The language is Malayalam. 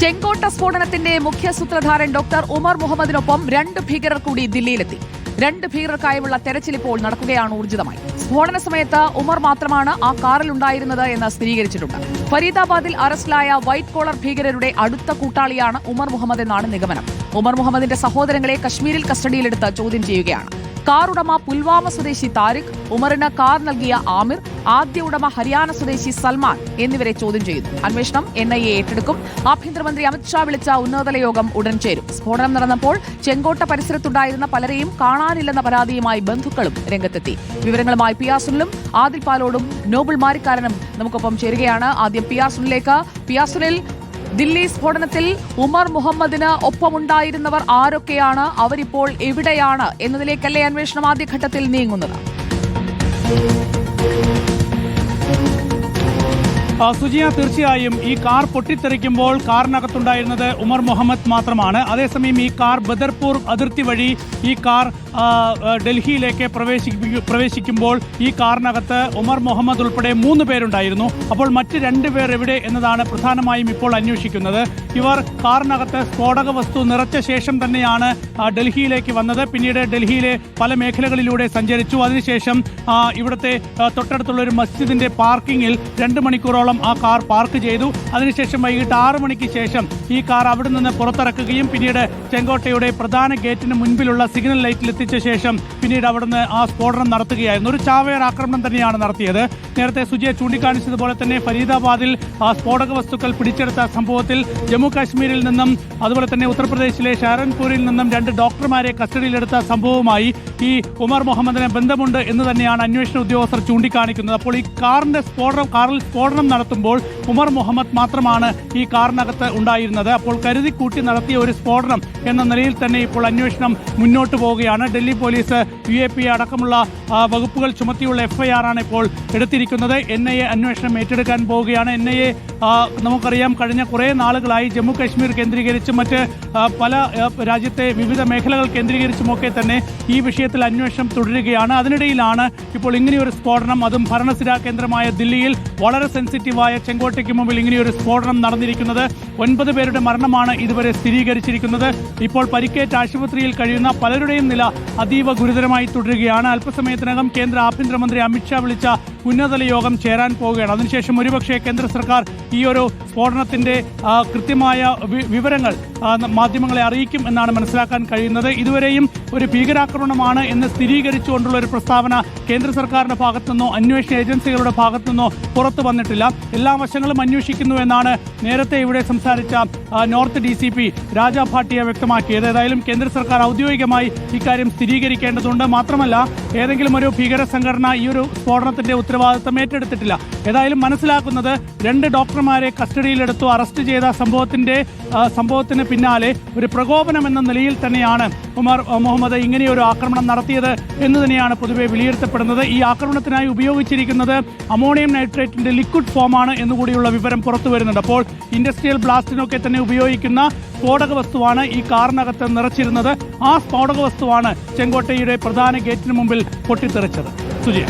ചെങ്കോട്ട സ്ഫോടനത്തിന്റെ മുഖ്യ സൂത്രധാരൻ ഡോക്ടർ ഉമർ മുഹമ്മദിനൊപ്പം രണ്ട് ഭീകരർ കൂടി ദില്ലിയിലെത്തി. രണ്ട് ഭീകരർക്കായുള്ള തെരച്ചിൽ ഇപ്പോൾ നടക്കുകയാണ് ഊർജിതമായി. സ്ഫോടന സമയത്ത് ഉമർ മാത്രമാണ് ആ കാറിൽ ഉണ്ടായിരുന്നത് എന്ന് സ്ഥിരീകരിച്ചിട്ടുണ്ട്. ഫരീദാബാദിൽ അറസ്റ്റിലായ വൈറ്റ് കോളർ ഭീകരരുടെ അടുത്ത കൂട്ടാളിയാണ് ഉമർ മുഹമ്മദ് എന്നാണ് നിഗമനം. ഉമർ മുഹമ്മദിന്റെ സഹോദരങ്ങളെ കശ്മീരിൽ കസ്റ്റഡിയിലെടുത്ത് ചോദ്യം ചെയ്യുകയാണ്. കാർ ഉടമ പുൽവാമ സ്വദേശി താരിഖ് ഉമറിന് കാർ നൽകിയ ആമിർ ആദ്യ ഉടമ ഹരിയാന സ്വദേശി സൽമാൻ എന്നിവരെ ചോദ്യം ചെയ്യുന്നു അന്വേഷണം എൻ ഐ എ ഏറ്റെടുക്കും. ആഭ്യന്തരമന്ത്രി അമിത്ഷാ വിളിച്ച ഉന്നതതല യോഗം ഉടൻ ചേരും. സ്ഫോടനം നടന്നപ്പോൾ ചെങ്കോട്ട പരിസരത്തുണ്ടായിരുന്ന പലരെയും കാണാനില്ലെന്ന പരാതിയുമായി ബന്ധുക്കളും രംഗത്തെത്തി. വിവരങ്ങളുമായി പി ആസുനിലും ആദിൽ പാലോടും നോബിൾ മാരിക്കാരനും നമുക്കൊപ്പം ചേരുകയാണ്. ആദ്യം പിയാസുനിലേക്ക് പിയാസുനിൽ ദില്ലി സ്ഫോടനത്തിൽ ഉമർ മുഹമ്മദിന് ഒപ്പമുണ്ടായിരുന്നവർ ആരൊക്കെയാണ്? അവരിപ്പോൾ എവിടെയാണ്? എന്നതിലേക്കല്ലേ അന്വേഷണം ആദ്യഘട്ടത്തിൽ നീങ്ങുന്നത്. സുജിയ തീർച്ചയായും ഈ കാർ പൊട്ടിത്തെറിക്കുമ്പോൾ കാറിനകത്തുണ്ടായിരുന്നത് ഉമർ മുഹമ്മദ് മാത്രമാണ്. അതേസമയം ഈ കാർ ബദർപൂർ അതിർത്തി വഴി ഈ കാർ ഡൽഹിയിലേക്ക് പ്രവേശിപ്പി- പ്രവേശിക്കുമ്പോൾ ഈ കാറിനകത്ത് ഉമർ മുഹമ്മദ് ഉൾപ്പെടെ മൂന്ന് പേരുണ്ടായിരുന്നു. അപ്പോൾ മറ്റ് രണ്ട് പേർ എവിടെ എന്നതാണ് പ്രധാനമായും ഇപ്പോൾ അന്വേഷിക്കുന്നത്. ഇവർ കാറിനകത്ത് സ്ഫോടക വസ്തു നിറച്ച ശേഷം തന്നെയാണ് ഡൽഹിയിലേക്ക് വന്നത്. പിന്നീട് ഡൽഹിയിലെ പല മേഖലകളിലൂടെ സഞ്ചരിച്ചു. അതിനുശേഷം ഇവിടുത്തെ തൊട്ടടുത്തുള്ള ഒരു മസ്ജിദിന്റെ പാർക്കിങ്ങിൽ രണ്ട് മണിക്കൂറോളം ആ കാർ പാർക്ക് ചെയ്തു. അതിനുശേഷം വൈകിട്ട് ആറ് മണിക്ക് ശേഷം ഈ കാർ അവിടെ നിന്ന് പുറത്തിറക്കുകയും പിന്നീട് ചെങ്കോട്ടയുടെ പ്രധാന ഗേറ്റിന് മുൻപിലുള്ള സിഗ്നൽ ലൈറ്റിൽ എത്തിച്ച ശേഷം പിന്നീട് അവിടുന്ന് ആ സ്ഫോടനം നടത്തുകയായിരുന്നു. ഒരു ചാവേർ ആക്രമണം തന്നെയാണ് നടത്തിയത്. നേരത്തെ സുജിയെ ചൂണ്ടിക്കാണിച്ചതുപോലെ തന്നെ ഫരീദാബാദിൽ ആ സ്ഫോടക വസ്തുക്കൾ പിടിച്ചെടുത്ത സംഭവത്തിൽ ജമ്മു കാശ്മീരിൽ നിന്നും അതുപോലെ തന്നെ ഉത്തർപ്രദേശിലെ ഷാരൻപൂരിൽ നിന്നും രണ്ട് ഡോക്ടർമാരെ കസ്റ്റഡിയിലെടുത്ത സംഭവവുമായി ഈ ഉമർ മുഹമ്മദിന് ബന്ധമുണ്ട് എന്ന് തന്നെയാണ് അന്വേഷണ ഉദ്യോഗസ്ഥർ ചൂണ്ടിക്കാണിക്കുന്നത്. അപ്പോൾ ഈ കാറിന്റെ സ്ഫോടനം കാറിൽ സ്ഫോടനം നടത്തുമ്പോൾ ഉമർ മുഹമ്മദ് മാത്രമാണ് ഈ കാറിനകത്ത് ഉണ്ടായിരുന്നത്. അപ്പോൾ കരുതി കൂട്ടി നടത്തിയ ഒരു സ്ഫോടനം എന്ന നിലയിൽ തന്നെ ഇപ്പോൾ അന്വേഷണം മുന്നോട്ട് പോവുകയാണ്. Delhi police U A P അടക്കമുള്ള വകുപ്പുകൾ ചുമത്തിയുള്ള എഫ്ഐആർ ആണ് ഇപ്പോൾ എടുത്തിരിക്കുന്നത്. എൻ ഐ എ അന്വേഷണം ഏറ്റെടുക്കാൻ പോവുകയാണ്. എൻ ഐ എ നമുക്കറിയാം കഴിഞ്ഞ കുറേ നാളുകളായി ജമ്മു കാശ്മീർ കേന്ദ്രീകരിച്ചും മറ്റ് പല രാജ്യത്തെ വിവിധ മേഖലകൾ കേന്ദ്രീകരിച്ചുമൊക്കെ തന്നെ ഈ വിഷയത്തിൽ അന്വേഷണം തുടരുകയാണ്. അതിനിടയിലാണ് ഇപ്പോൾ ഇങ്ങനെയൊരു സ്ഫോടനം. അതും ഭരണസിരാ കേന്ദ്രമായ ദില്ലിയിൽ വളരെ സെൻസിറ്റീവായ ചെങ്കോട്ടയ്ക്ക് മുമ്പിൽ ഇങ്ങനെയൊരു സ്ഫോടനം നടന്നിരിക്കുന്നത്. ഒൻപത് പേരുടെ മരണമാണ് ഇതുവരെ സ്ഥിരീകരിച്ചിരിക്കുന്നത്. ഇപ്പോൾ പരിക്കേറ്റ ആശുപത്രിയിൽ കഴിയുന്ന പലരുടെയും നില അതീവ ഗുരുതരമായി തുടരുകയാണ്. അല്പസമയത്തിനകം കേന്ദ്ര ആഭ്യന്തരമന്ത്രി അമിത്ഷാ വിളിച്ച ഉന്നതതല യോഗം ചേരാൻ പോവുകയാണ്. അതിനുശേഷം ഒരുപക്ഷെ കേന്ദ്ര സർക്കാർ ഈ ഒരു സ്ഫോടനത്തിന്റെ കൃത്യമായ വിവരങ്ങൾ മാധ്യമങ്ങളെ അറിയിക്കും എന്നാണ് മനസ്സിലാക്കാൻ കഴിയുന്നത്. ഇതുവരെയും ഒരു ഭീകരാക്രമണമാണ് എന്ന് സ്ഥിരീകരിച്ചുകൊണ്ടുള്ള ഒരു പ്രസ്താവന കേന്ദ്ര സർക്കാരിന്റെ ഭാഗത്തുനിന്നോ അന്വേഷണ ഏജൻസികളുടെ ഭാഗത്തുനിന്നോ പുറത്തു വന്നിട്ടില്ല. എല്ലാ വശങ്ങളും അന്വേഷിക്കുന്നു എന്നാണ് നേരത്തെ ഇവിടെ സംസാരിച്ച north D C P Raja Bhatia വ്യക്തമാക്കിയത്. ഏതായാലും കേന്ദ്ര സർക്കാർ ഔദ്യോഗികമായി ഇക്കാര്യം സ്ഥിരീകരിക്കേണ്ടതുണ്ട്. മാത്രമല്ല ഏതെങ്കിലും ഒരു ഭീകര സംഘടന ഈ ഒരു സ്ഫോടനത്തിന്റെ ഉത്തരവാദിത്തം ഏറ്റെടുത്തിട്ടില്ല. ഏതായാലും മനസ്സിലാക്കുന്നത് രണ്ട് ഡോക്ടർമാരെ കസ്റ്റഡിയിലെടുത്തു അറസ്റ്റ് ചെയ്ത സംഭവത്തിന്റെ സംഭവത്തിന് പിന്നാലെ ഒരു പ്രകോപനം എന്ന നിലയിൽ തന്നെയാണ് ഉമർ മുഹമ്മദ് ഇങ്ങനെയൊരു ആക്രമണം നടത്തിയത് എന്ന് തന്നെയാണ് പൊതുവെ വിലയിരുത്തപ്പെടുന്നത്. ഈ ആക്രമണത്തിനായി ഉപയോഗിച്ചിരിക്കുന്നത് അമോണിയം നൈട്രേറ്റിന്റെ ലിക്വിഡ് ഫോമാണ് എന്നുകൂടിയുള്ള വിവരം പുറത്തു വരുന്നുണ്ട്. അപ്പോൾ ഇൻഡസ്ട്രിയൽ ബ്ലാസ്റ്റിനൊക്കെ തന്നെ ഉപയോഗിക്കുന്ന സ്ഫോടക വസ്തുവാണ് ഈ കാറിനകത്ത് നിറച്ചിരുന്നത്. ആ സ്ഫോടക വസ്തുവാണ് ചെങ്കോട്ടയുടെ പ്രധാന ഗേറ്റിന് മുമ്പിൽ പൊട്ടിത്തെറിച്ചത്. സുജയ.